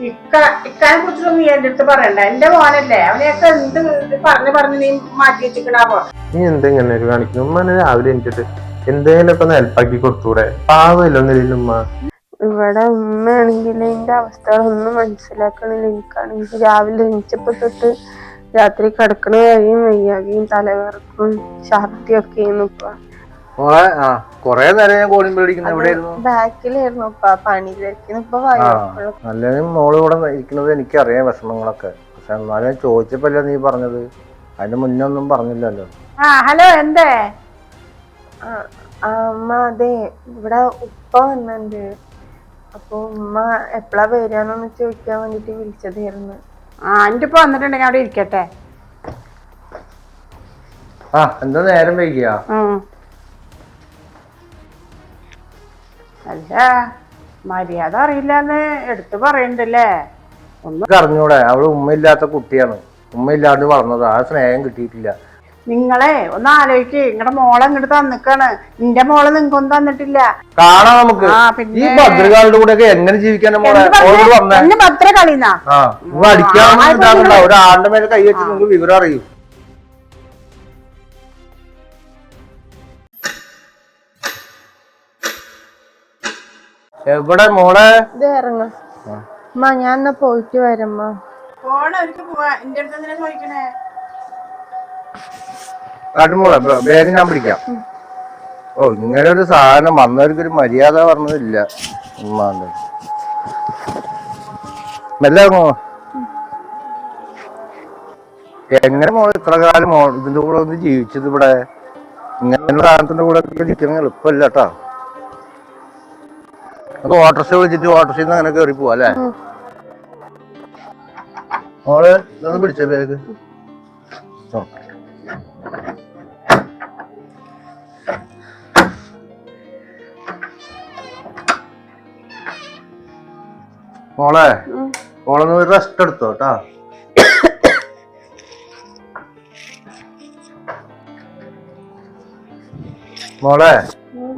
ഇക്ക ഇക്കാനെ കുറിച്ചൊന്നും നീ എന്റെ അടുത്ത് പറയണ്ട. എന്റെ മോനല്ലേ. അവനെയൊക്കെ എന്ത് പറഞ്ഞു പറഞ്ഞു പറഞ്ഞ് നീ മാറ്റി വെച്ചിക്കണാവോ നീ എന്തെങ്ങനെ കാണിക്കുന്നു? ഉമ്മനെ രാവിലെ എനിക്കിട്ട് എന്തെങ്കിലും ഒക്കെ ഒന്ന് ഹെൽപ്പാക്കി കൊടുത്തൂടെ? പാവല്ലോ ഉമ്മ? ഇവിടെ ഉമ്മയാണെങ്കിൽ എന്റെ അവസ്ഥകളൊന്നും മനസ്സിലാക്കണില്ല. എനിക്കാണെങ്കിൽ രാവിലെ എണീച്ചപ്പോ തൊട്ട് രാത്രി കിടക്കണ കഴിയും വയ്യാകെയും തലവേർക്കും ഛർദിയൊക്കെ ഇപ്പൊ മോളെ ആ കൊറേ നേരം ഞാൻ കോളിംഗ് പേടിക്കുന്ന എവിടെയായിരുന്നു? ബാക്കിലായിരുന്നു പണി മോൾ ഇവിടെ ഇരിക്കുന്നത് എനിക്കറിയാം വിഷമങ്ങളൊക്കെ. പക്ഷെ എന്നാലും ഞാൻ ചോദിച്ചപ്പല്ലേ നീ പറഞ്ഞത്. അതിന്റെ മുന്നേ ഒന്നും പറഞ്ഞില്ലല്ലോ. ആ ഹലോ എന്തേ? അമ്മ അതെ ഇവിടെ ഉപ്പ വന്നിട്ടുണ്ട് അപ്പൊ ഉമ്മ എപ്പോഴാ വരാന്നൊന്ന് ചോദിക്കാൻ വേണ്ടിട്ട് വിളിച്ചതായിരുന്നു. ആ എന്റെ ഇപ്പൊ വന്നിട്ടുണ്ടെങ്കിൽ അവിടെ ഇരിക്കട്ടെ. ആ എന്താ നേരം വൈകിയാ? അല്ല മര്യാദ അറിയില്ലെന്ന് എടുത്തു പറയണ്ടല്ലേ? ഒന്ന് അറിഞ്ഞൂടെ അവൾ ഉമ്മയില്ലാത്ത കുട്ടിയാണ്. ഉമ്മയില്ലാണ്ട് വളർന്നത് ആ സ്നേഹം കിട്ടിയിട്ടില്ല. നിങ്ങളെ ഒന്ന് ആലോചിക്ക് നിങ്ങളുടെ മോളെ ഇങ്ങോട്ട് തന്നിക്കാണ്. നിന്റെ മോളെ നിങ്ങൾക്കൊന്നും തന്നിട്ടില്ല. കാണാം നമുക്ക്. ആ ഈ പിന്നെ ഭദ്രകാളുടെ കൂടെ ഒക്കെ എങ്ങനെ ജീവിക്കാനാ മോളെ? എന്ത് പറഞ്ഞേ? ഓളോട് പറഞ്ഞേ എന്നെ ഭദ്ര കളിന്നാ ആ ഇവ അടിക്കാൻ ഒരാളുടെ മേലെ കൈ വെച്ച് നിങ്ങൾക്ക് വിവരം അറിയൂ. എവിടെ മോളെ? ഇറങ്ങാം. അമ്മ ഞാൻ എന്നാ പോയിട്ട് വരമ്മ. കാട്ടുമോളെ വേഗം ഞാൻ പിടിക്കാം. ഓ ഇങ്ങനെ ഒരു സാധനം വന്നവർക്ക് ഒരു മര്യാദ പറഞ്ഞതില്ല. ഉമ്മാന്റെ മെല്ലെ. എങ്ങനെ മോൾ ഇത്ര കാലം ഇതിന്റെ കൂടെ ഒന്ന് ജീവിച്ചത് ഇവിടെ? ഇങ്ങനെ സാധനത്തിന്റെ കൂടെ ജീവിക്കണമെങ്കിൽ ജീവിക്കണ എളുപ്പമല്ല കേട്ടാ. നമുക്ക് ഓട്ടോറിക്ഷ വിളിച്ചിട്ട് ഓട്ടോറിക്ഷയിൽ നിന്ന് അങ്ങനെ കയറി പോവാ അല്ലേ? മോൾ ഇതൊന്ന് പിടിച്ച ബാഗ്? മോളെ മോളൊന്ന് റെസ്റ്റ് എടുത്തോ കേട്ടാ മോളെ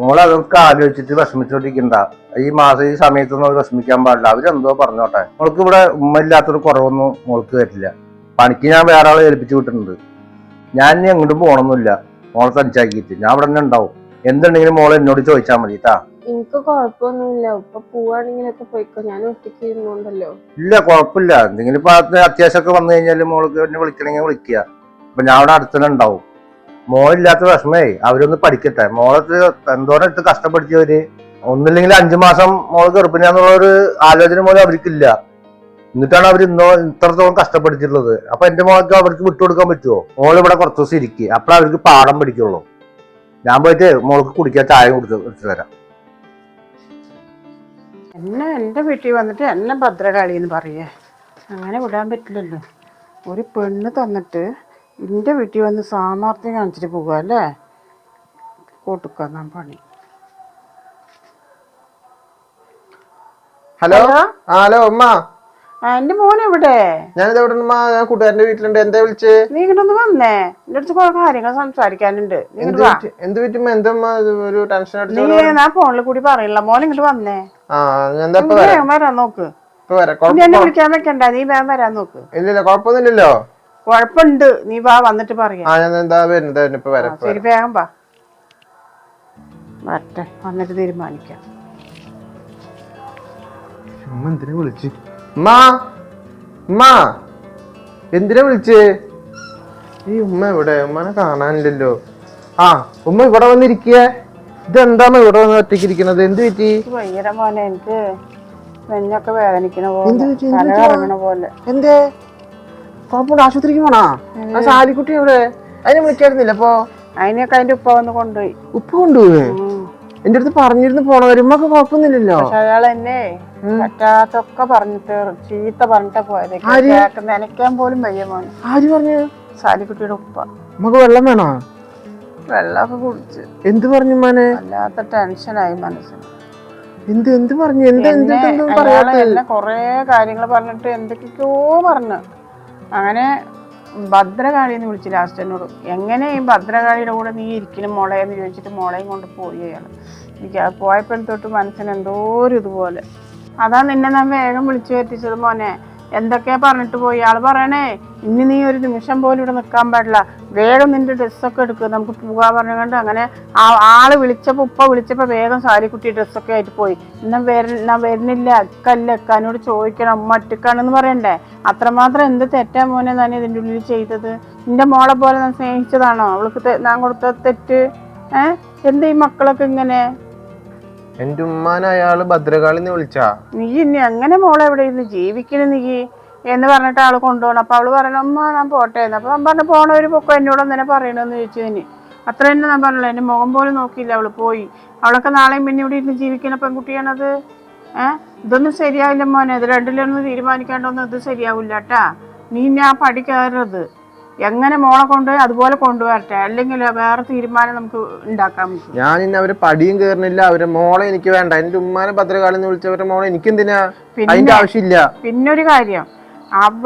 മോളെ അതൊക്കെ ആലോചിച്ചിട്ട് വിഷമിച്ചോണ്ടിരിക്കണ്ട? ഈ മാസം ഈ സമയത്തൊന്നും അവർ വിഷമിക്കാൻ പാടില്ല. അവരെന്തോ പറഞ്ഞോട്ടെ. മോൾക്ക് ഇവിടെ ഉമ്മ ഇല്ലാത്തൊരു കുറവൊന്നും മോൾക്ക് വരില്ല പണിക്ക് ഞാൻ വേറെ ആളെ ഏൽപ്പിച്ചു വിട്ടിട്ടുണ്ട്. ഞാൻ ഇനി എങ്ങോട്ടും പോകണമെന്നില്ല മോളെ തനിച്ചാക്കിയിട്ട്. ഞാൻ ഇവിടെ തന്നെ ഉണ്ടാവും. എന്തുണ്ടെങ്കിലും മോളെ എന്നോട് ചോദിച്ചാൽ മതി കേട്ടാ എനിക്ക് കുഴപ്പമൊന്നുമില്ല. പോവാണെങ്കിലൊക്കെ പോയിക്കോ. ഞാൻ ഒറ്റയ്ക്ക് ഇരുന്നോണ്ടല്ലോ. ഇല്ല കുഴപ്പമില്ല. എന്തെങ്കിലും ഇപ്പൊ അത്യാവശ്യം അത്യാവശ്യമൊക്കെ വന്നു കഴിഞ്ഞാൽ മോൾക്ക് എന്നെ വിളിക്കണമെങ്കിൽ വിളിക്കുക. അപ്പൊ ഞാൻ അവിടെ അടുത്തന്നെ ഉണ്ടാവും. മോളില്ലാത്ത വിഷമേ. അവരൊന്ന് പഠിക്കട്ടെ. മോളത്ത് എന്തോരം എടുത്ത് കഷ്ടപ്പെടുത്തിയവര്. ഒന്നില്ലെങ്കിൽ അഞ്ചു മാസം മോൾ ഗർഭിണിയാന്നുള്ള ഒരു ആലോചന പോലും അവർക്കില്ല എന്നിട്ടാണ് അവർ ഇന്നോ ഇത്രത്തോളം കഷ്ടപ്പെടുത്തിയിട്ടുള്ളത് അപ്പൊ എന്റെ മോൾക്ക് അവർക്ക് വിട്ടുകൊടുക്കാൻ പറ്റുമോ മോൾ ഇവിടെ കുറച്ച് ദിവസം ഇരിക്കുക അപ്പഴ അവർക്ക് പാടം പിടിക്കുള്ളൂ ഞാൻ പോയിട്ട് മോൾക്ക് കുടിക്കാൻ ചായ കൊടുത്ത് തരാം. എന്നെ എന്റെ വീട്ടിൽ വന്നിട്ട് എന്നെ ഭദ്രകാളി എന്ന് പറയേ. അങ്ങനെ വിടാൻ പറ്റില്ലല്ലോ. ഒരു പെണ്ണ് തന്നിട്ട് എന്റെ വീട്ടിൽ വന്ന് സാമർത്ഥ്യം കാണിച്ചിട്ട് പോകുക അല്ലേ? കൂട്ടുക്കാൻ പണി. ഹലോ? ആ ഹലോ ഉമ്മ. എന്റെ മോൻ എവിടെ? ഞാനിത് എവിടെ ഉമ്മ ഞാൻ കൂട്ടുകാരന്റെ വീട്ടിലുണ്ട്. എന്താ വിളിച്ച്? നീ ഇങ്ങോട്ടൊന്ന് വന്നേ. എന്റെ അടുത്ത് കുറെ കാര്യങ്ങൾ സംസാരിക്കാനുണ്ട്. നീ എന്ത് ഇങ്ങോട്ട് വാ. പറ്റി- എന്ത് പറ്റുമ്പോ എന്തമ്മ ഇത് ഒരു ടെൻഷൻ നീ അടിച്ചു ഞാൻ ഫോണിൽ കൂടി പറയില്ല മോൻ ഇങ്ങോട്ട് വന്നേ. ആ എന്താ ഇപ്പൊ നീ വരാം? വേഗം വരാൻ നോക്ക്? ഇപ്പൊ വരാം. നീ കുഴപ്പം എന്നെ വിളിക്കാൻ വെക്കണ്ട. നീ വേഗം വരാൻ നോക്ക്. ഇല്ലല്ലോ കുഴപ്പമൊന്നുമില്ലല്ലോ കുഴപ്പമുണ്ട് നീ വാ വന്നിട്ട് പറയാം. ആ ഞാൻ എന്താ വരുന്നത്? വരുന്നത് ഇപ്പൊ വരാം ഇപ്പൊ ശരി വേഗം വാ. വരട്ടെ. വന്നിട്ട് തീരുമാനിക്കാം. ഉമ്മ എന്തിനാ വിളിച്ച്? മാ ഉമ്മ എന്തിനാ വിളിച്ച്? ഈ ഉമ്മ എവിടെ? ഉമ്മനെ കാണാനില്ലല്ലോ. ആ ഉമ്മ ഇവിടെ വന്നിരിക്കുക ഇതെന്താ ഇവിടെ വന്ന് ഒറ്റയ്ക്ക് ഇരിക്കണത്? എന്ത് പറ്റി? ഭയങ്കര മോനെ എനിക്ക് നെഞ്ഞൊക്കെ വേദനിക്കണ പോലെ പോലെ. എന്തേ? കുഴപ്പമുണ്ട് ആശുപത്രിക്ക് പോണാ? ആ സാലിക്കുട്ടി എവിടെ? അതിനെ വിളിക്കായിരുന്നില്ല അപ്പൊ? അതിനൊക്കെ അതിന്റെ ഉപ്പ വന്ന് കൊണ്ടുപോയി. ഉപ്പ് കൊണ്ടുപോയി. എന്റെ അടുത്ത് പറഞ്ഞിരുന്നു പോണ. വരുമ്പോ കുഴപ്പമൊന്നുമില്ലല്ലോ. പക്ഷെ അയാൾ എന്നെ പറ്റാത്തൊക്കെ പറഞ്ഞിട്ട് ചീത്ത പറഞ്ഞിട്ട് പോയത്. ആര്? കേക്ക് നനയ്ക്കാൻ പോലും വയ്യ മോനെ. ആര് പറഞ്ഞു? സാലിക്കുട്ടിയുടെ ഉപ്പ. നമുക്ക് വെള്ളം വേണോ? വെള്ളമൊക്കെ കുടിച്ച്. എന്ത് പറഞ്ഞു മോനെ വല്ലാത്ത ടെൻഷനായി മനസ്സിന്. എന്ത് എന്ത് പറഞ്ഞു? എന്ത് എന്ത് എന്തും അയാൾ പറയാത്ത എന്നെ കൊറേ കാര്യങ്ങൾ പറഞ്ഞിട്ട് എന്തൊക്കെയോ പറഞ്ഞു. അങ്ങനെ ഭദ്രകാളിന്ന് വിളിച്ച് ലാസ്റ്റ് എന്നോട് എങ്ങനെ ഈ ഭദ്രകാളിയുടെ കൂടെ നീ ഇരിക്കണം മോളെ എന്ന് ചോദിച്ചിട്ട് മോളെയും കൊണ്ട് പോയി അയാൾ എനിക്ക് പോയപ്പോഴത്തോട്ട് മനസ്സിന് എന്തോ ഒരു ഇതുപോലെ അതാ നിന്നെ ഞാൻ വേഗം വിളിച്ചു വരുത്തിച്ചത് മോനെ. എന്തൊക്കെയാ പറഞ്ഞിട്ട് പോയി? ആൾ പറയണേ ഇനി നീ ഒരു നിമിഷം പോലും ഇവിടെ നിൽക്കാൻ പാടില്ല. വേഗം നിന്റെ ഡ്രസ്സൊക്കെ എടുക്കുക നമുക്ക് പോകാൻ പറഞ്ഞുകൊണ്ട് അങ്ങനെ ആ ആൾ വിളിച്ചപ്പോൾ ഉപ്പ വിളിച്ചപ്പോൾ വേഗം സാരിക്കുട്ടി ഡ്രസ്സൊക്കെ ആയിട്ട് പോയി. ഇന്ന വര ഞാൻ വരുന്നില്ല. അക്കല്ല അക്കാനോട് ചോദിക്കണം. അമ്മ ഒറ്റക്കാണെന്ന് പറയണ്ടേ? അത്രമാത്രം എന്ത് തെറ്റാ മോനെ ഞാൻ ഇതിന്റെ ഉള്ളിൽ ചെയ്തത്? നിന്റെ മോളെ പോലെ ഞാൻ സ്നേഹിച്ചതാണോ? അവൾക്ക് ഞാൻ കൊടുത്ത തെറ്റ്? ഏഹ് എന്താ ഈ മക്കളൊക്കെ ഇങ്ങനെ? എന്റെ ഉമ്മാനെ അയാൾ ഭദ്രകാളിന്ന് വിളിച്ചാ. നീ ഇനി എങ്ങനെ മോളെ എവിടെ ഇരുന്ന് ജീവിക്കണം നീ? എന്ന് പറഞ്ഞിട്ട് ആൾ കൊണ്ടുപോകണം. അപ്പൊ അവൾ പറയണം അമ്മ ഞാൻ പോട്ടെ. എന്ന് അപ്പൊ ഞാൻ പറഞ്ഞു പോണവര് പൊക്കോ എന്നോട് തന്നെ പറയണമെന്ന് ചോദിച്ചു ഇനി. അത്ര തന്നെ ഞാൻ പറഞ്ഞു എന്റെ മുഖം പോലും നോക്കിയില്ല അവൾ പോയി. അവളൊക്കെ നാളെയും പിന്നെ ഇവിടെ ഇരുന്ന് ജീവിക്കുന്ന പെൺകുട്ടിയാണത്. ഏഹ് ഇതൊന്നും ശരിയാവില്ല മോനെ. ഇത് രണ്ടിലൊന്നും തീരുമാനിക്കേണ്ടൊന്നും ഇത് ശരിയാവില്ല കേട്ടാ നീ ഞാൻ കയറരുത് എങ്ങനെ മോളെ കൊണ്ടുപോയി അതുപോലെ കൊണ്ടുവരട്ടെ? അല്ലെങ്കിൽ വേറെ തീരുമാനം നമുക്ക് ഉണ്ടാക്കാൻ പറ്റും. ഞാൻ ഇന്ന് അവർ പടിയും കേറുന്നില്ല. അവരെ മോളെ എനിക്ക് വേണ്ട. എന്റെ ഉമ്മാനെ ഭദ്രകാളിന്ന് വിളിച്ചവരുടെ മോളെ എനിക്ക് എന്തിനാ? പിന്നെ- അതിന്റെ ആവശ്യമില്ല. പിന്നൊരു കാര്യം.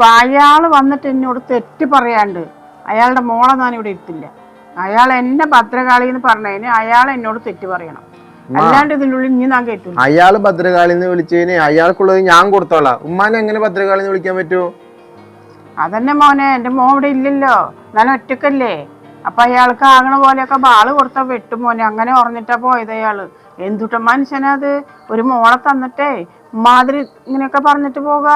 അയാൾ വന്നിട്ട് എന്നോട് തെറ്റ് പറയാണ്ട് അയാളുടെ മോളെ ഞാൻ ഇവിടെ ഇട്ടില്ല. അയാൾ എന്നെ ഭദ്രകാളി എന്ന് പറഞ്ഞതിന് അയാൾ എന്നോട് തെറ്റ് പറയണം. അല്ലാണ്ട് ഇതിനുള്ളിൽ ഇനി ഞാൻ കേട്ടില്ല. അയാൾ ഭദ്രകാളിന്ന് വിളിച്ചതിന് അയാൾക്കുള്ളത് ഞാൻ കൊടുത്തോളാം. ഉമ്മാനെ എങ്ങനെ ഭദ്രകാളിന്ന് വിളിക്കാൻ പറ്റുമോ അതന്നെ മോനെ എന്റെ മോൻ ഇവിടെ ഇല്ലല്ലോ. ഞാൻ ഒറ്റക്കല്ലേ? അപ്പൊ അയാൾക്ക് ആകണ പോലെയൊക്കെ ബാൾ കൊടുത്ത വെട്ടും മോനെ. അങ്ങനെ ഉറഞ്ഞിട്ടാ പോയത് അയാൾ. എന്തുട്ട മനുഷ്യനത് ഒരു മോളെ തന്നിട്ടേ മാതിരി ഇങ്ങനെയൊക്കെ പറഞ്ഞിട്ട് പോക?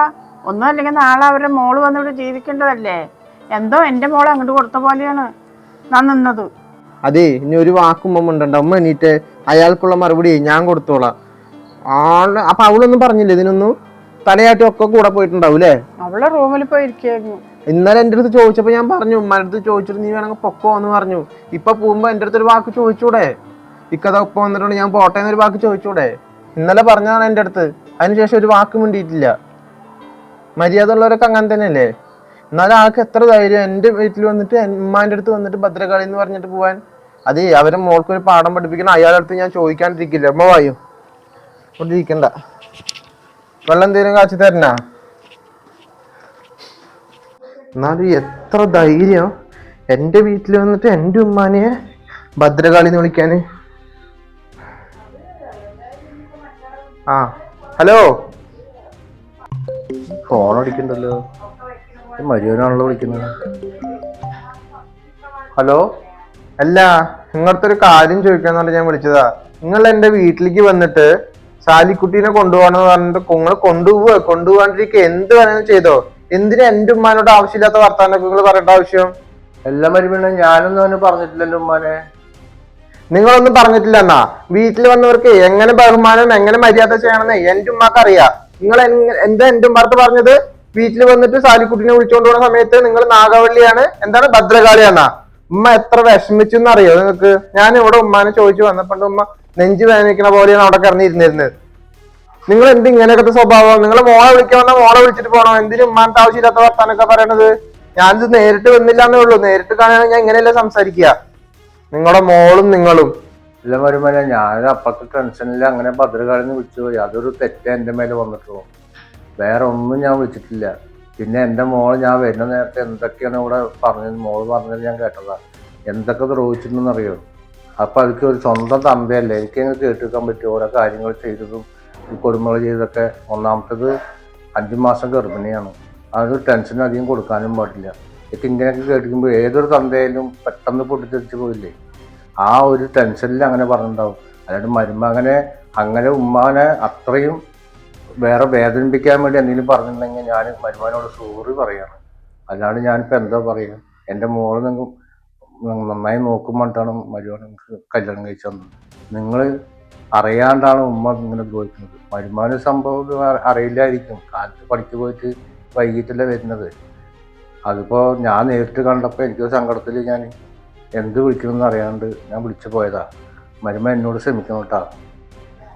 ഒന്നും അല്ലെങ്കിൽ നാളെ അവരുടെ മോൾ വന്നിവിടെ ജീവിക്കേണ്ടതല്ലേ? എന്തോ എന്റെ മോളെ അങ്ങോട്ട് കൊടുത്ത പോലെയാണ് ഞാൻ നിന്നത്. അതെ ഇനി ഒരു വാക്കും ഉമ്മ ഉമ്മ എണീറ്റ് അയാൾക്കുള്ള മറുപടി ഞാൻ കൊടുത്തോളാം. ആൾ അപ്പൊ അവളൊന്നും പറഞ്ഞില്ല ഇതിനൊന്നും? തലയാട്ടി ഒക്കെ കൂടെ പോയിട്ടുണ്ടാവും അല്ലേ അവളെ റൂമിൽ പോയി ഇരിക്കായിരുന്നു. ഇന്നലെ എന്റെ അടുത്ത് ചോദിച്ചപ്പോ ഞാൻ പറഞ്ഞു ഉമ്മാന്റെ അടുത്ത് ചോദിച്ചിട്ട് നീ വേണമെങ്കിൽ പൊക്കോ? എന്ന് പറഞ്ഞു. ഇപ്പൊ പോകുമ്പോ എന്റെ അടുത്ത് ഒരു വാക്ക് ചോദിച്ചൂടെ? ഇക്കഥ ഒപ്പം വന്നിട്ടുണ്ട് ഞാൻ പോട്ടെ എന്നൊരു വാക്ക് ചോദിച്ചൂടെ? ഇന്നലെ പറഞ്ഞതാണ് എന്റെ അടുത്ത്. അതിനുശേഷം ഒരു വാക്ക് മിണ്ടിയിട്ടില്ല. മര്യാദ ഉള്ളവരൊക്കെ അങ്ങനെ തന്നെയല്ലേ? എന്നാലും ആൾക്ക് എത്ര ധൈര്യം എന്റെ വീട്ടിൽ വന്നിട്ട് ഉമ്മാന്റെ ഉമ്മാന്റെ അടുത്ത് വന്നിട്ട് ഭദ്രകാളി എന്ന് പറഞ്ഞിട്ട് പോവാൻ. അതെ അവരെ മോൾക്ക് ഒരു പാഠം പഠിപ്പിക്കണം. അയാളുടെ അടുത്ത് ഞാൻ ചോദിക്കാണ്ടിരിക്കില്ല. അമ്മ വായു? ഇവിടെ ഇരിക്കണ്ട. വെള്ളം എന്തെങ്കിലും കാച്ചി തരണ? എന്നാലും എത്ര ധൈര്യം. എന്റെ വീട്ടിൽ വന്നിട്ട് എന്റെ ഉമ്മാനെ ഭദ്രകാളി എന്ന് വിളിക്കാന്. ആ ഹലോ. ഫോൺ അടിക്കണ്ടല്ലോ. മരുവനാണല്ലോ വിളിക്കുന്നത്. ഹലോ. അല്ല നിങ്ങളുടെ ഒരു കാര്യം ചോദിക്കാന്ന് പറഞ്ഞ് ഞാൻ വിളിച്ചതാ. നിങ്ങൾ എന്റെ വീട്ടിലേക്ക് വന്നിട്ട് സാലിക്കുട്ടീനെ കൊണ്ടുപോകണമെന്ന് പറഞ്ഞിട്ട് നിങ്ങൾ കൊണ്ടുപോവുക കൊണ്ടുപോകാണ്ടിരിക്കുക എന്ത് വേണമെങ്കിലും ചെയ്തോ. എന്തിനാ എന്റെ ഉമ്മാനോട് ആവശ്യമില്ലാത്ത വർത്താനൊക്കെ നിങ്ങൾ പറയേണ്ട ആവശ്യം? എല്ലാം മരുമീനും ഞാനൊന്നും അവന് പറഞ്ഞിട്ടില്ലല്ലോ ഉമ്മാനെ. നിങ്ങളൊന്നും പറഞ്ഞിട്ടില്ല എന്നാ? വീട്ടിൽ വന്നവർക്ക് എങ്ങനെ ബഹുമാനം എങ്ങനെ മര്യാദ ചെയ്യണമെന്ന് എന്റെ ഉമ്മാക്ക് അറിയാം നിങ്ങൾ എന്താ എന്റെ ഉമ്മാർത്ത് പറഞ്ഞത്? വീട്ടിൽ വന്നിട്ട് സാലിക്കുട്ടിനെ വിളിച്ചുകൊണ്ട് പോകുന്ന സമയത്ത് നിങ്ങൾ നാഗവള്ളിയാണ് എന്താണ് ഭദ്രകാളിയാന്നാ? ഉമ്മ എത്ര വിഷമിച്ചെന്ന് അറിയോ നിങ്ങൾക്ക് ഞാൻ ഇവിടെ ഉമ്മാനെ ചോദിച്ചു വന്നപ്പോ ഉമ്മ നെഞ്ചു വേദനിക്കണ പോലെയാണ് അവിടെ കിടന്നിരുന്നിരുന്നത്. നിങ്ങൾ എന്ത് ഇങ്ങനെയൊക്കെ സ്വഭാവം? നിങ്ങൾ മോളെ വിളിക്കാൻ വന്നാൽ മോളെ വിളിച്ചിട്ട് പോകണം എന്തിനും ഉമ്മാന്റെ ആവശ്യമില്ലാത്ത വർത്താനൊക്കെ പറയണത്? ഞാനിത് നേരിട്ട് വന്നില്ല എന്നേ ഉള്ളൂ. നേരിട്ട് കാണുകയാണെങ്കിൽ ഞാൻ ഇങ്ങനെയല്ലേ സംസാരിക്കുക. നിങ്ങളുടെ മോളും നിങ്ങളും. എല്ലാം വരുമ്പോ ഞാൻ അപ്പക്ക് ടെൻഷനിൽ അങ്ങനെ ഭദ്രകാളിന്ന് വിളിച്ചു പോയി. അതൊരു തെറ്റ എന്റെ മേലെ വന്നിട്ടുള്ളൂ. വേറെ ഒന്നും ഞാൻ വിളിച്ചിട്ടില്ല. പിന്നെ എന്റെ മോൾ ഞാൻ വരുന്ന നേരത്തെ എന്തൊക്കെയാണ് ഇവിടെ പറഞ്ഞത്? മോൾ പറഞ്ഞത് ഞാൻ കേട്ടതാ. എന്തൊക്കെ ദ്രോഹിച്ചിട്ടുണ്ടെന്ന് അപ്പൊ അതിക്ക് ഒരു സ്വന്തം തമ്പയല്ലേ? എനിക്കങ്ങ് കേട്ടിരിക്കാൻ പറ്റും ഓരോ കാര്യങ്ങൾ ചെയ്തതും ഈ കൊടുമകൾ ചെയ്തൊക്കെ ഒന്നാമത്തത് അഞ്ചു മാസം ഗർഭിണിയാണ്. അതൊരു ടെൻഷൻ അധികം കൊടുക്കാനും പാടില്ല. എനിക്ക് ഇങ്ങനെയൊക്കെ കേട്ടിരിക്കുമ്പോൾ ഏതൊരു തന്തയിലും പെട്ടെന്ന് പൊട്ടിത്തെറിച്ച് പോയില്ലേ? ആ ഒരു ടെൻഷനിൽ അങ്ങനെ പറഞ്ഞിട്ടുണ്ടാവും. അല്ലാണ്ട് മരുമകനെ അങ്ങനെ ഉമ്മാനെ അത്രയും വേറെ വേദനിപ്പിക്കാൻ വേണ്ടി എന്തെങ്കിലും പറഞ്ഞിട്ടുണ്ടെങ്കിൽ ഞാൻ മരുമകനോട് സോറി പറയാണ്. അല്ലാണ്ട് ഞാനിപ്പോൾ എന്താ പറയുക എന്റെ മോളിൽ നിങ്ങൾ നന്നായി നോക്കുമ്പോഴാണ് മരുമകൻ നിങ്ങൾക്ക് കല്യാണം കഴിച്ചു തന്നത്. നിങ്ങൾ അറിയാണ്ടാണ് ഉമ്മ ഇങ്ങനെ ദ്രോഹിക്കുന്നത്. മരുമാന സംഭവം അറിയില്ലായിരിക്കും. കാലത്ത് പഠിച്ചു പോയിട്ട് വൈകിട്ടല്ലേ വരുന്നത്. അതിപ്പോൾ ഞാൻ നേരിട്ട് കണ്ടപ്പോൾ എനിക്ക് സങ്കടത്തിൽ ഞാൻ എന്ത് വിളിക്കണമെന്ന് അറിയാണ്ട് ഞാൻ വിളിച്ചു പോയതാ. മരുമ എന്നോട് ക്ഷമിക്കണം കേട്ടാ.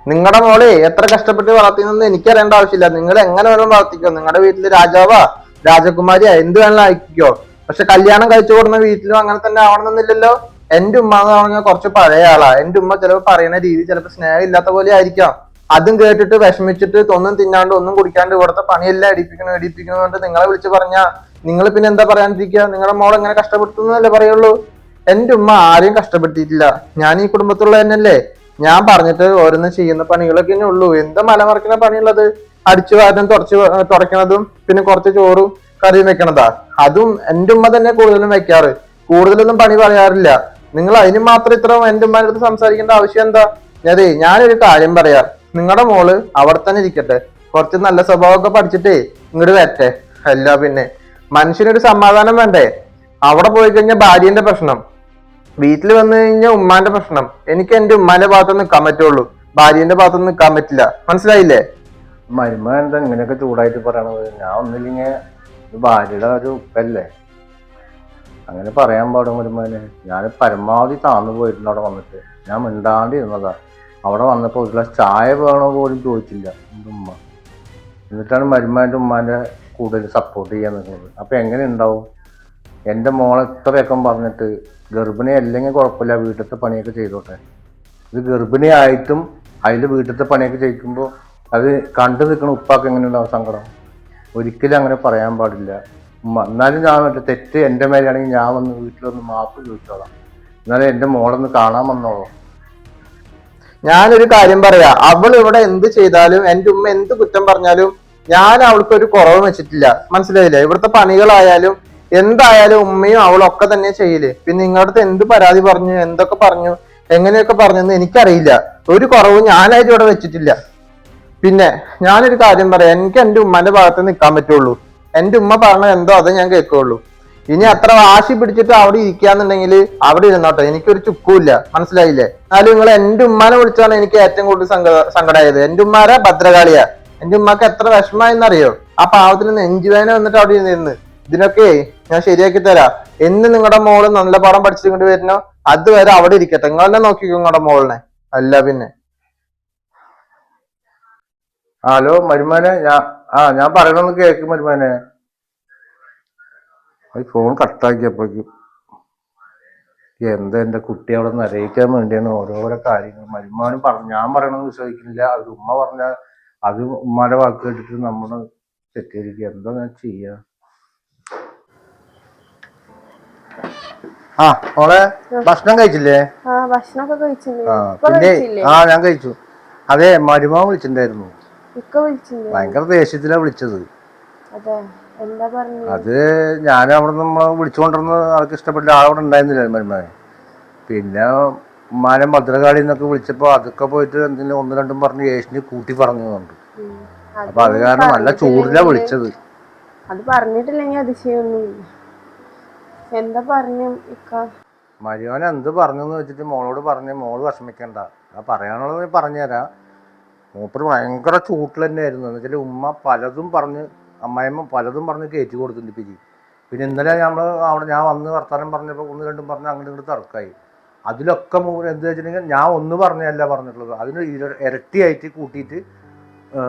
നിങ്ങളുടെ മോളെ എത്ര കഷ്ടപ്പെട്ട് വളർത്തിയെന്ന് എനിക്കറിയേണ്ട ആവശ്യമില്ല. നിങ്ങൾ എങ്ങനെ വേണം വളർത്തിക്കോ? നിങ്ങളുടെ വീട്ടിൽ രാജാവാ രാജകുമാരിയാ. എന്ത് വേണം അയക്കിക്കോ. പക്ഷെ കല്യാണം കഴിച്ചു കൊടുക്കുന്ന വീട്ടിലും അങ്ങനെ തന്നെ ആവണമെന്നില്ലല്ലോ. എന്റെ ഉമ്മ എന്ന് പറഞ്ഞാൽ കുറച്ച് പഴയ ആളാ. എന്റെ ഉമ്മ ചിലപ്പോൾ പറയുന്ന രീതി ചിലപ്പോൾ സ്നേഹം ഇല്ലാത്ത പോലെ ആയിരിക്കാം. അതും കേട്ടിട്ട് വിഷമിച്ചിട്ട് ഒന്നും തിന്നാണ്ട് ഒന്നും കുടിക്കാണ്ട് ഇവിടുത്തെ പണിയെല്ലാം അടിപ്പിക്കണം അടിപ്പിക്കണം എന്നിട്ട് നിങ്ങളെ വിളിച്ച് പറഞ്ഞാ നിങ്ങൾ പിന്നെ എന്താ പറയാണ്ടിരിക്കുക? നിങ്ങളുടെ മോൾ എങ്ങനെ കഷ്ടപ്പെട്ടു എന്നല്ലേ പറയുള്ളൂ? എന്റെ ഉമ്മ ആരെയും കഷ്ടപ്പെട്ടിട്ടില്ല ഞാൻ ഈ കുടുംബത്തുള്ള തന്നെയല്ലേ. ഞാൻ പറഞ്ഞിട്ട് ഓരോന്ന് ചെയ്യുന്ന പണികളൊക്കെ ഉള്ളൂ. എന്താ മലമറക്കുന്ന പണിയുള്ളത്? അടിച്ചു വാരം തുടച്ച് തുടയ്ക്കണതും പിന്നെ കുറച്ച് ചോറും കറിയും വെക്കണതാ. അതും എന്റെ ഉമ്മ തന്നെ കൂടുതലും വെക്കാറ്. കൂടുതലൊന്നും പണി പറയാറില്ല. നിങ്ങൾ അതിന് മാത്രം ഇത്ര എന്റെ ഉമ്മയുടെ അടുത്ത് സംസാരിക്കേണ്ട ആവശ്യം എന്താ? അതെ ഞാനൊരു കാര്യം പറയാം. നിങ്ങളുടെ മോൾ അവിടെ തന്നെ ഇരിക്കട്ടെ. കുറച്ച് നല്ല സ്വഭാവമൊക്കെ പഠിച്ചിട്ടേ ഇങ്ങോട്ട് വരട്ടെ. അല്ല പിന്നെ. മനുഷ്യനൊരു സമാധാനം വേണ്ടേ? അവിടെ പോയി കഴിഞ്ഞാൽ ഭാര്യന്റെ പ്രശ്നം. വീട്ടിൽ വന്നു കഴിഞ്ഞാൽ ഉമ്മാന്റെ പ്രശ്നം. എനിക്ക് എന്റെ ഉമ്മാന്റെ ഭാഗത്ത് നിൽക്കാൻ പറ്റുള്ളൂ. ഭാര്യന്റെ ഭാഗത്ത് നിൽക്കാൻ പറ്റില്ല. മനസ്സിലായില്ലേ? മരുമ എന്താ ഇങ്ങനെയൊക്കെ ചൂടായിട്ട് പറയണത്? ഞാൻ ഒന്നില്ലെങ്കിൽ ഇത് ഭാര്യയുടെ ഒരു ഉപ്പല്ലേ? അങ്ങനെ പറയാൻ പാടും വരുമ്പോനെ ഞാൻ പരമാവധി താന്നു പോയിട്ടുണ്ട് അവിടെ വന്നിട്ട്. ഞാൻ മിണ്ടാണ്ടിരുന്നതാ. അവിടെ വന്നപ്പോൾ ഒരു ഗ്ലാസ് ചായ വേണോ പോലും ചോദിച്ചില്ല. എന്റെ ഉമ്മ. എന്നിട്ടാണ് മരുമാന്റെ ഉമ്മാന്റെ കൂടുതൽ സപ്പോർട്ട് ചെയ്യാൻ നിൽക്കുന്നത് അപ്പം എങ്ങനെ ഉണ്ടാവും? എന്റെ മോളെ ഇത്രയൊക്കെ പറഞ്ഞിട്ട് ഗർഭിണി അല്ലെങ്കിൽ കുഴപ്പമില്ല വീട്ടിലത്തെ പണിയൊക്കെ ചെയ്തോട്ടെ. ഇത് ഗർഭിണിയായിട്ടും അതിൽ വീട്ടിലത്തെ പണിയൊക്കെ ചെയ്യിക്കുമ്പോൾ അത് കണ്ടു നിൽക്കുന്ന ഉപ്പാക്ക് എങ്ങനെയുണ്ടാവും സങ്കടം? ഒരിക്കലും അങ്ങനെ പറയാൻ പാടില്ല. എന്നാലും ഞാൻ മറ്റേ തെറ്റ് എന്റെ മേലാണെങ്കിൽ ഞാൻ വന്ന് വീട്ടിലൊന്ന് മാപ്പ് ചോദിച്ചോളാം. എന്നാലും എന്റെ മോളൊന്ന് കാണാൻ വന്നോളൂ. ഞാനൊരു കാര്യം പറയാം. അവൾ ഇവിടെ എന്ത് ചെയ്താലും എന്റെ ഉമ്മ എന്ത് കുറ്റം പറഞ്ഞാലും ഞാൻ അവൾക്ക് ഒരു കുറവ് വെച്ചിട്ടില്ല. മനസ്സിലായില്ല? ഇവിടുത്തെ പണികളായാലും എന്തായാലും ഉമ്മയും അവളൊക്കെ തന്നെ ചെയ്യൽ പിന്നെ നിങ്ങളുടെ എന്ത് പരാതി പറഞ്ഞു എന്തൊക്കെ പറഞ്ഞു എങ്ങനെയൊക്കെ പറഞ്ഞെന്ന് എനിക്കറിയില്ല. ഒരു കുറവും ഞാനായിട്ട് ഇവിടെ വെച്ചിട്ടില്ല. പിന്നെ ഞാനൊരു കാര്യം പറയാം. എനിക്ക് എന്റെ ഉമ്മാന്റെ ഭാഗത്ത് നിൽക്കാൻ പറ്റുള്ളൂ. എന്റെ ഉമ്മ പറഞ്ഞ എന്തോ അത് ഞാൻ കേൾക്കുള്ളൂ. ഇനി അത്ര വാശി പിടിച്ചിട്ട് അവിടെ ഇരിക്കാന്നുണ്ടെങ്കിൽ അവിടെ ഇരുന്നോട്ടെ. എനിക്കൊരു ചുക്കൂല്ല മനസ്സിലായില്ലേ? എന്നാലും നിങ്ങൾ എന്റെ ഉമ്മാനെ വിളിച്ചാണ് എനിക്ക് ഏറ്റവും കൂടുതൽ സങ്കട സങ്കടമായത് എന്റെ ഉമ്മാരെ ഭദ്രകാളിയാ. എന്റെ ഉമ്മക്ക് എത്ര വിഷമമായെന്നറിയോ? ആ പാവത്തിന് നെഞ്ചുവേന വന്നിട്ട് അവിടെ ഇരുന്ന് ഇതിനൊക്കെ ഞാൻ ശരിയാക്കി തരാം. എന്ന് നിങ്ങളുടെ മോൾ നല്ല പാഠം പഠിച്ചുകൊണ്ട് വരുന്നോ? അതുവരെ അവിടെ ഇരിക്കട്ടെ. നിങ്ങൾ തന്നെ നോക്കിക്കോ നിങ്ങളുടെ മോളിനെ. അല്ല പിന്നെ. ഹലോ മരുമാനെ ഞാൻ ആ ഞാൻ പറയണമെന്ന് കേക്ക് മരുമാനെ. ഫോൺ കട്ടാക്കിയപ്പോഴേക്കും എന്താ എന്റെ കുട്ടി അവിടെ നിന്ന് അറിയിക്കാൻ വേണ്ടിയാണ് ഓരോരോ കാര്യങ്ങൾ. മരുമാനും പറഞ്ഞു ഞാൻ പറയണമെന്ന് വിശ്വസിക്കുന്നില്ല. അത് ഉമ്മ പറഞ്ഞ അത് ഉമ്മാരെ വാക്ക് കേട്ടിട്ട് നമ്മൾ തെറ്റിയിരിക്കുക. എന്താ ഞാൻ ചെയ്യാ? ആ മോളെ ഭക്ഷണം കഴിച്ചില്ലേ? ആ പിന്നെ ആ ഞാൻ കഴിച്ചു. അതെ മരുമാവ് വിളിച്ചിട്ടുണ്ടായിരുന്നു. ഭയങ്കര ദേഷ്യത്തിലാ വിളിച്ചത്. അതെ. ഞാൻ അവിടെ നമ്മൾ വിളിച്ചുകൊണ്ടിരുന്ന ആൾക്ക് ഇഷ്ടപ്പെട്ട ആളവിടെ ഉണ്ടായിരുന്നില്ല മരുമാനെ പിന്നെ ഉമ്മാനെ ഭദ്രകാളി എന്നൊക്കെ വിളിച്ചപ്പോൾ അതൊക്കെ പോയിട്ട് എന്തെങ്കിലും ഒന്ന് രണ്ടും പറഞ്ഞ് യേശുവിനെ കൂട്ടി പറഞ്ഞു എന്നുണ്ട്. അപ്പൊ അത് കാരണം നല്ല ചൂടിലാ വിളിച്ചത്. അത് പറഞ്ഞിട്ടില്ലെങ്കിൽ അതിശയൊന്നുമില്ല എന്താ പറഞ്ഞു മരുമോൻ എന്ത് പറഞ്ഞു എന്ന് വെച്ചിട്ട് മോളോട് പറഞ്ഞു മോൾ വിഷമിക്കണ്ട. ആ പറയാനുള്ളത് പറഞ്ഞുതരാം. മൂപ്പർ ഭയങ്കര ചൂട്ടിൽ തന്നെയായിരുന്നു എന്ന് വെച്ചാൽ ഉമ്മ പലതും പറഞ്ഞ് അമ്മായിമ്മ പലതും പറഞ്ഞ് കയറ്റി കൊടുത്തിട്ടുണ്ട് പിരി പിന്നെ ഇന്നലെ നമ്മൾ അവിടെ ഞാൻ വന്ന് വർത്തമാനം പറഞ്ഞപ്പോൾ ഒന്ന് രണ്ടും പറഞ്ഞ് അങ്ങോട്ട് ഇങ്ങോട്ട് തർക്കമായി അതിലൊക്കെ മൂപ്പർ എന്ത് വെച്ചിട്ടുണ്ടെങ്കിൽ ഞാൻ ഒന്ന് പറഞ്ഞല്ല പറഞ്ഞിട്ടുള്ളത്. അതിന് ഇര- ഇരട്ടിയായിട്ട് കൂട്ടിയിട്ട്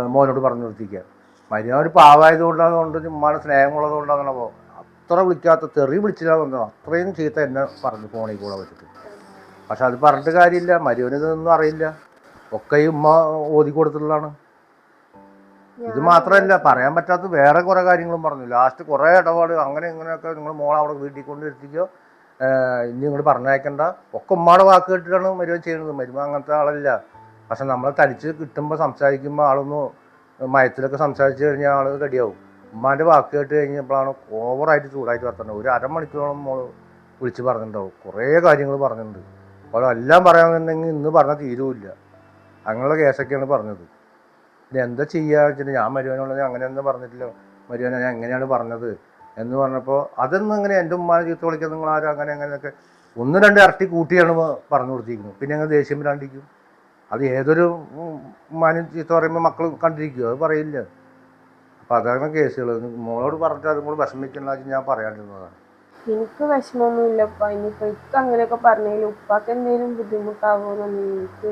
മോനോട് പറഞ്ഞു നിർത്തിക്കുക മര്യാദ ഒരു പാവായതുകൊണ്ടാണ് കൊണ്ട് ഉമ്മാടെ സ്നേഹമുള്ളത് കൊണ്ടാണ് അപ്പോൾ അത്ര വിളിക്കാത്ത തെറി വിളിച്ചില്ല വന്നത് അത്രയും ചീത്ത എന്നെ പറഞ്ഞു ഫോണിൽ കൂടെ വെച്ചിട്ട്. പക്ഷെ അത് പറഞ്ഞിട്ട് കാര്യമില്ല. മരിയോനിതൊന്നും അറിയില്ല. ഒക്കെ ഈ ഉമ്മ ഓതി കൊടുത്തിട്ടുള്ളതാണ്. ഇത് മാത്രമല്ല പറയാൻ പറ്റാത്ത വേറെ കുറെ കാര്യങ്ങളും പറഞ്ഞു. ലാസ്റ്റ് കുറെ ഇടപാട് അങ്ങനെ ഇങ്ങനെയൊക്കെ നിങ്ങൾ മോളെ അവിടെ വീട്ടിൽ കൊണ്ട് എത്തിക്കോ ഇനി ഇങ്ങോട്ട് പറഞ്ഞയക്കണ്ട. ഒക്കെ ഉമ്മയുടെ വാക്ക് കേട്ടിട്ടാണ് മരുവൻ ചെയ്യുന്നത്. മരുമ അങ്ങനത്തെ ആളല്ല. പക്ഷെ നമ്മളെ തടിച്ച് കിട്ടുമ്പോൾ സംസാരിക്കുമ്പോൾ ആളൊന്ന് മയത്തിലൊക്കെ സംസാരിച്ച് കഴിഞ്ഞാൽ ആൾ റെഡിയാവും. ഉമ്മാന്റെ വാക്ക് കേട്ട് കഴിഞ്ഞപ്പോഴാണ് ഓവറായിട്ട് ചൂടായിട്ട് വർത്തണ്ടത് ഒരു അരമണിക്കൂറോളം മോൾ വിളിച്ച് പറഞ്ഞിട്ടുണ്ടാവും. കുറേ കാര്യങ്ങൾ പറഞ്ഞിട്ടുണ്ട്. അപ്പോൾ എല്ലാം പറയാമെന്നുണ്ടെങ്കിൽ ഇന്ന് പറഞ്ഞാൽ തീരുമില്ല അങ്ങനെയുള്ള കേസൊക്കെയാണ് പറഞ്ഞത്. പിന്നെ എന്താ ചെയ്യുക വെച്ചിട്ട് ഞാൻ മരുവനോട് അങ്ങനെയൊന്നും പറഞ്ഞിട്ടില്ല. മരുവാന ഞാൻ എങ്ങനെയാണ് പറഞ്ഞത് എന്ന് പറഞ്ഞപ്പോൾ അതൊന്നും അങ്ങനെ എന്റെ ഉമ്മാനെ ചീത്ത വിളിക്കാൻ നിങ്ങൾ ആരും അങ്ങനെ അങ്ങനെയൊക്കെ ഒന്ന് രണ്ട് ഇരട്ടി കൂട്ടിയാണ് പറഞ്ഞു കൊടുത്തിരിക്കുന്നത്. പിന്നെ ഞങ്ങൾ ദേഷ്യം വരാണ്ടിരിക്കും. അത് ഏതൊരു ഉമ്മാനും ചീത്ത പറയുമ്പോൾ മക്കൾ കണ്ടിരിക്കുക അത് പറയില്ല. അപ്പം അതാണ് കേസുകൾ മോളോട് പറഞ്ഞിട്ട് അതും കൂടെ വിഷമിക്കണ്ട ഞാൻ പറയാണ്ടിരുന്നതാണ്. എനിക്ക് വിഷമമൊന്നുമില്ല ഉപ്പ. ഇനിയിപ്പോ ഇപ്പൊ അങ്ങനെയൊക്കെ പറഞ്ഞതിൽ ഉപ്പാക്ക് എന്തെങ്കിലും ബുദ്ധിമുട്ടാവുമെന്നൊന്നും എനിക്ക്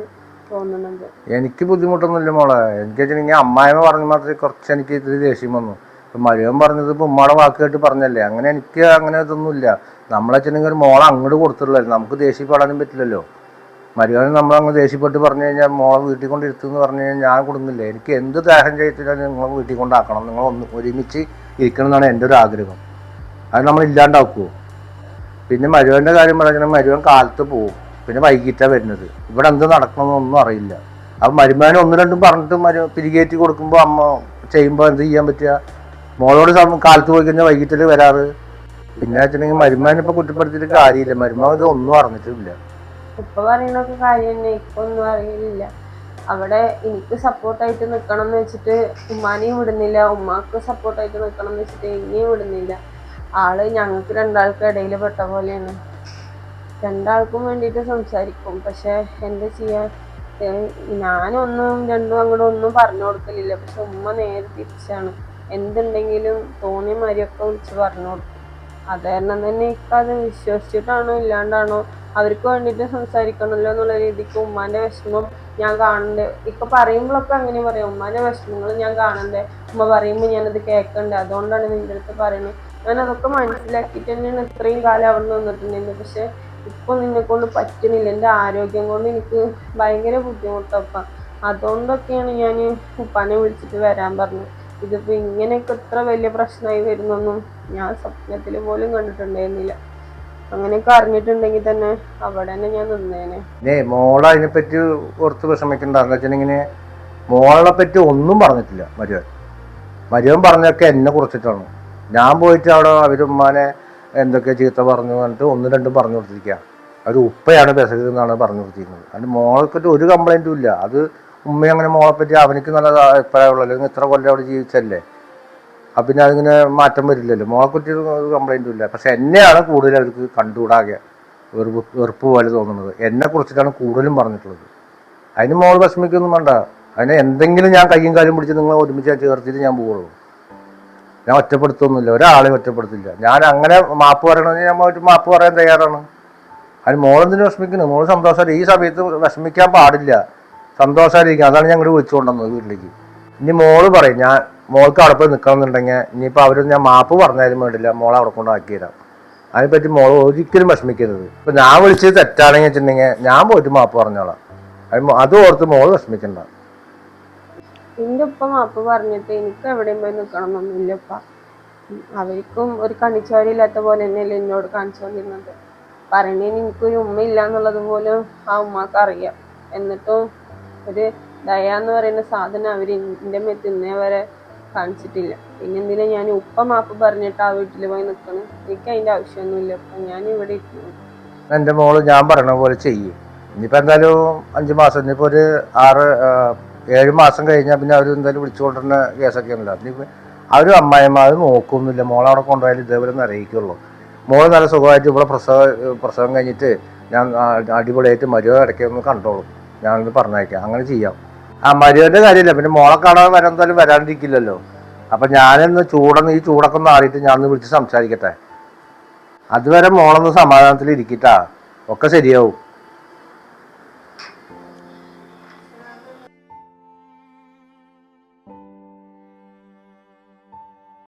എനിക്ക് ബുദ്ധിമുട്ടൊന്നുമില്ല മോളെ. എനിക്ക് വെച്ചിട്ടുണ്ടെങ്കിൽ അമ്മായിമ്മ പറഞ്ഞ മാത്രമേ കുറച്ച് എനിക്ക് ഇതിൽ ദേഷ്യം വന്നു. ഇപ്പം മരുവൻ പറഞ്ഞത് ഇപ്പം ഉമ്മയുടെ വാക്ക് കേട്ട് പറഞ്ഞല്ലേ? അങ്ങനെ എനിക്ക് അങ്ങനെ ഇതൊന്നുമില്ല. നമ്മളെ വെച്ചിട്ടുണ്ടെങ്കിൽ ഒരു മോളെ അങ്ങോട്ട് കൊടുത്തിട്ടുള്ളൂ നമുക്ക് ദേഷ്യപ്പെടാനും പറ്റില്ലല്ലോ. മരുവൻ നമ്മളങ്ങ് ദേഷ്യപ്പെട്ട് പറഞ്ഞു കഴിഞ്ഞാൽ മോളെ വീട്ടിൽ കൊണ്ട് ഇരുത്തുമെന്ന് പറഞ്ഞു കഴിഞ്ഞാൽ ഞാൻ കൊടുക്കുന്നില്ല. എനിക്ക് എന്ത് ദേഹം ചെയ്തിട്ടാണ് നിങ്ങളെ വീട്ടിൽ കൊണ്ടാക്കണം? നിങ്ങൾ ഒന്ന് ഒരുമിച്ച് ഇരിക്കണം എന്നാണ് എന്റെ ഒരു ആഗ്രഹം. അത് നമ്മൾ ഇല്ലാണ്ടാക്കുമോ പിന്നെ മരുവന്റെ കാര്യം പറഞ്ഞാൽ മരുവൻ കാലത്ത് പോവും. പിന്നെ വൈകിട്ടാണ് വരുന്നത്. ഇവിടെ എന്ത് നടക്കണമെന്നൊന്നും അറിയില്ല. അപ്പം മരുമാനെ ഒന്ന് രണ്ടും പറഞ്ഞിട്ട് മരു പിരികേറ്റി കൊടുക്കുമ്പോൾ അമ്മ ചെയ്യുമ്പോൾ എന്ത് ചെയ്യാൻ പറ്റുക? മോളോട് കാലത്ത് പോയി കഴിഞ്ഞാൽ വൈകിട്ടിൽ വരാറ്? പിന്നെ വെച്ചിട്ടുണ്ടെങ്കിൽ മരുമാനെ ഇപ്പൊ കുറ്റപ്പെടുത്തിയിട്ട് കാര്യമില്ല. മരുമാൻ ഇത് ഒന്നും അറിഞ്ഞിട്ടില്ല. ഇപ്പൊ പറയണൊക്കെ കാര്യം തന്നെ ഇപ്പൊ ഒന്നും അറിയില്ല അവിടെ എനിക്ക് സപ്പോർട്ടായിട്ട് നിക്കണം എന്ന് വെച്ചിട്ട് ഉമ്മാനെയും വിടുന്നില്ല. ഉമ്മാക്ക് സപ്പോർട്ടായിട്ട് നിക്കണം എന്ന് വെച്ചിട്ട് എന്നെയും വിടുന്നില്ല. ആൾ ഞങ്ങൾക്ക് രണ്ടാൾക്ക് ഇടയിൽ പെട്ട പോലെയാണ്. രണ്ടാൾക്കും വേണ്ടിയിട്ട് സംസാരിക്കും. പക്ഷെ എന്താ ചെയ്യാ? ഞാനൊന്നും രണ്ടും അങ്ങോട്ട് ഒന്നും പറഞ്ഞു കൊടുക്കലില്ല. പക്ഷെ ഉമ്മ നേരെ തിരിച്ചാണ്. എന്തുണ്ടെങ്കിലും തോന്നിയ മാതിരിയൊക്കെ വിളിച്ച് പറഞ്ഞു കൊടുക്കും. അത് കാരണം തന്നെ അത് വിശ്വസിച്ചിട്ടാണോ ഇല്ലാണ്ടാണോ അവർക്ക് വേണ്ടിയിട്ട് സംസാരിക്കണമല്ലോ എന്നുള്ള രീതിക്ക് ഉമ്മാന്റെ വിഷമം ഞാൻ കാണണ്ടേ ഇപ്പൊ പറയുമ്പോഴൊക്കെ അങ്ങനെ പറയാം. ഉമ്മാന്റെ വിഷമങ്ങൾ ഞാൻ കാണണ്ടേ ഉമ്മ പറയുമ്പോൾ ഞാനത് കേൾക്കണ്ടേ അതുകൊണ്ടാണ് നിന്റെ അടുത്ത് പറയുന്നത് ഞാൻ അതൊക്കെ മനസ്സിലാക്കിയിട്ട് തന്നെയാണ് ഇത്രയും കാലം അവിടെ നിന്നിട്ടുണ്ടായിരുന്നത്. പക്ഷെ ഇപ്പൊ നിന്നെ കൊണ്ട് പറ്റുന്നില്ല. എന്റെ ആരോഗ്യം കൊണ്ട് എനിക്ക് ഭയങ്കര ബുദ്ധിമുട്ടപ്പ. അതുകൊണ്ടൊക്കെയാണ് ഞാൻ ഉപ്പാനെ വിളിച്ചിട്ട് വരാൻ പറഞ്ഞത്. ഇതിപ്പോ ഇങ്ങനെയൊക്കെ ഇത്ര വലിയ പ്രശ്നമായി വരുന്നൊന്നും ഞാൻ സ്വപ്നത്തിൽ പോലും കണ്ടിട്ടുണ്ടായിരുന്നില്ല. അങ്ങനെയൊക്കെ അറിഞ്ഞിട്ടുണ്ടെങ്കിൽ തന്നെ അവിടെ തന്നെ ഞാൻ നിന്നേനെ. പിന്നെ മോളെ അതിനെപ്പറ്റി ഓർത്ത് വിഷമിക്കണ്ട. എന്ന് വെച്ചിട്ടുണ്ടെങ്കിൽ മോളെ പറ്റി ഒന്നും പറഞ്ഞിട്ടില്ല മരുവൻ. മരുവൻ പറഞ്ഞൊക്കെ എന്നെ കുറിച്ചിട്ടാണ്. ഞാൻ പോയിട്ട് അവിടെ അവരുമ്മാനെ എന്തൊക്കെ ചീത്ത പറഞ്ഞു പറഞ്ഞിട്ട് ഒന്നും രണ്ടും പറഞ്ഞു കൊടുത്തിരിക്കുക. അവർ ഉപ്പയാണ് ബെസൽ എന്നാണ് പറഞ്ഞു കൊടുത്തിരിക്കുന്നത്. അതിന് മോളെപ്പറ്റി ഒരു കംപ്ലൈന്റും ഇല്ല. അത് ഉമ്മ അങ്ങനെ മോളെ പറ്റി അവനിക്ക് നല്ല അഭിപ്രായമുള്ളൂ. അല്ലെങ്കിൽ ഇത്ര കൊല്ലം അവിടെ ജീവിച്ചല്ലേ. അപ്പം പിന്നെ അതിങ്ങനെ മാറ്റം വരില്ലല്ലോ. മോളെ പറ്റി ഒരു കംപ്ലൈന്റും ഇല്ല. പക്ഷെ എന്നെയാണ് കൂടുതൽ അവർക്ക് കണ്ടുകൂടാകെ വെറുപ്പ് വെറുപ്പ് പോലെ തോന്നുന്നത്. എന്നെ കുറിച്ചിട്ടാണ് കൂടുതലും പറഞ്ഞിട്ടുള്ളത്. അതിന് മോൾ വിഷമിക്കൊന്നും വേണ്ട. അതിനെ എന്തെങ്കിലും ഞാൻ കയ്യും കാലും പിടിച്ച് നിങ്ങളെ ഒരുമിച്ച് ചേർത്തിട്ട് ഞാൻ പോവുള്ളൂ. ഞാൻ ഒറ്റപ്പെടുത്തൊന്നുമില്ല. ഒരാളെ ഒറ്റപ്പെടുത്തില്ല. ഞാൻ അങ്ങനെ മാപ്പ് പറയണമെങ്കിൽ ഞാൻ ഒരു മാപ്പ് പറയാൻ തയ്യാറാണ്. അതിന് മോളെന്തിനു വിഷമിക്കുന്നു? മോൾ സന്തോഷമല്ല ഈ സമയത്ത് വിഷമിക്കാൻ പാടില്ല. സന്തോഷമായിരിക്കും. അതാണ് ഞങ്ങൾ വിളിച്ചുകൊണ്ടുവന്നത് വിളിച്ചു കൊണ്ടുവന്നത് വീട്ടിലേക്ക്. ഇനി മോൾ പറയും ഞാൻ മോൾക്ക് അവിടെ പോയി നിൽക്കണം എന്നുണ്ടെങ്കിൽ ഇനിയിപ്പോൾ അവർ ഞാൻ മാപ്പ് പറഞ്ഞാലും വേണ്ടില്ല. മോളെ അവിടെ കൊണ്ടാക്കി തരാം. അതിനെപ്പറ്റി മോൾ ഒരിക്കലും വിഷമിക്കരുത്. ഇപ്പം ഞാൻ വിളിച്ചത് തെറ്റാണെങ്കിൽ വെച്ചിട്ടുണ്ടെങ്കിൽ ഞാൻ പോയിട്ട് മാപ്പ് പറഞ്ഞോളാം. അത് ഓർത്ത് മോൾ വിഷമിക്കണ്ട. എന്റെ ഉപ്പ മാപ്പ് പറഞ്ഞിട്ട് എനിക്ക് എവിടെയും പോയി നിൽക്കണം എന്നൊന്നുമില്ല ഉപ്പ അവർക്കും ഒരു കണിച്ചാരില്ലാത്ത പോലെ തന്നെയല്ലേ എന്നോട് കാണിച്ചുകൊണ്ടിരുന്നത് പറയണേന് എനിക്കൊരു ഉമ്മ ഇല്ല എന്നുള്ളത് പോലും ആ ഉമ്മക്ക് അറിയാം. എന്നിട്ടും ഒരു ദയ എന്ന് പറയുന്ന സാധനം അവർ എന്റെ മേത്ത് ഇന്നേ വരെ കാണിച്ചിട്ടില്ല. പിന്നെ എന്തിനാ ഞാൻ ഉപ്പ മാപ്പ് പറഞ്ഞിട്ട് ആ വീട്ടിൽ പോയി നിൽക്കണം എനിക്ക് അതിന്റെ ആവശ്യമൊന്നുമില്ല അപ്പം ഞാൻ ഇവിടെ ഇരിക്കുന്നു. എന്റെ മോൾ ഞാൻ പറയണ പോലെ ചെയ്യും. ഇനിയിപ്പോൾ എന്തായാലും അഞ്ച് മാസം ഇനിയിപ്പോൾ ഒരു ആറ് ഏഴ് മാസം കഴിഞ്ഞാൽ പിന്നെ അവർ എന്തായാലും വിളിച്ചുകൊണ്ടിരുന്ന കേസൊക്കെ ഉണ്ടല്ലോ പിന്നെ അവരും അമ്മായിമാർ നോക്കുന്നില്ല. മോളെ അവിടെ കൊണ്ടുപോയാലും ഇതേപോലെ ഒന്ന് അറിയിക്കുള്ളൂ. മോൾ നല്ല സുഖമായിട്ട് ഇവിടെ പ്രസവ പ്രസവം കഴിഞ്ഞിട്ട് ഞാൻ അടിപൊളിയായിട്ട് മരുവ ഇടയ്ക്കൊന്ന് കണ്ടോളും. ഞാനൊന്ന് പറഞ്ഞേക്കാം അങ്ങനെ ചെയ്യാം. ആ മരുവന്റെ കാര്യമില്ല. പിന്നെ മോളെ കാണാൻ വരാൻ വരാണ്ടിരിക്കില്ലല്ലോ. അപ്പം ഞാനൊന്ന് ചൂടൊന്ന് ഈ ചൂടൊക്കെ ഒന്ന് ആറിയിട്ട് ഞാനൊന്ന് വിളിച്ച് സംസാരിക്കട്ടെ. അതുവരെ മോളൊന്ന് സമാധാനത്തിൽ ഇരിക്കട്ടാ ഒക്കെ ശരിയാവും.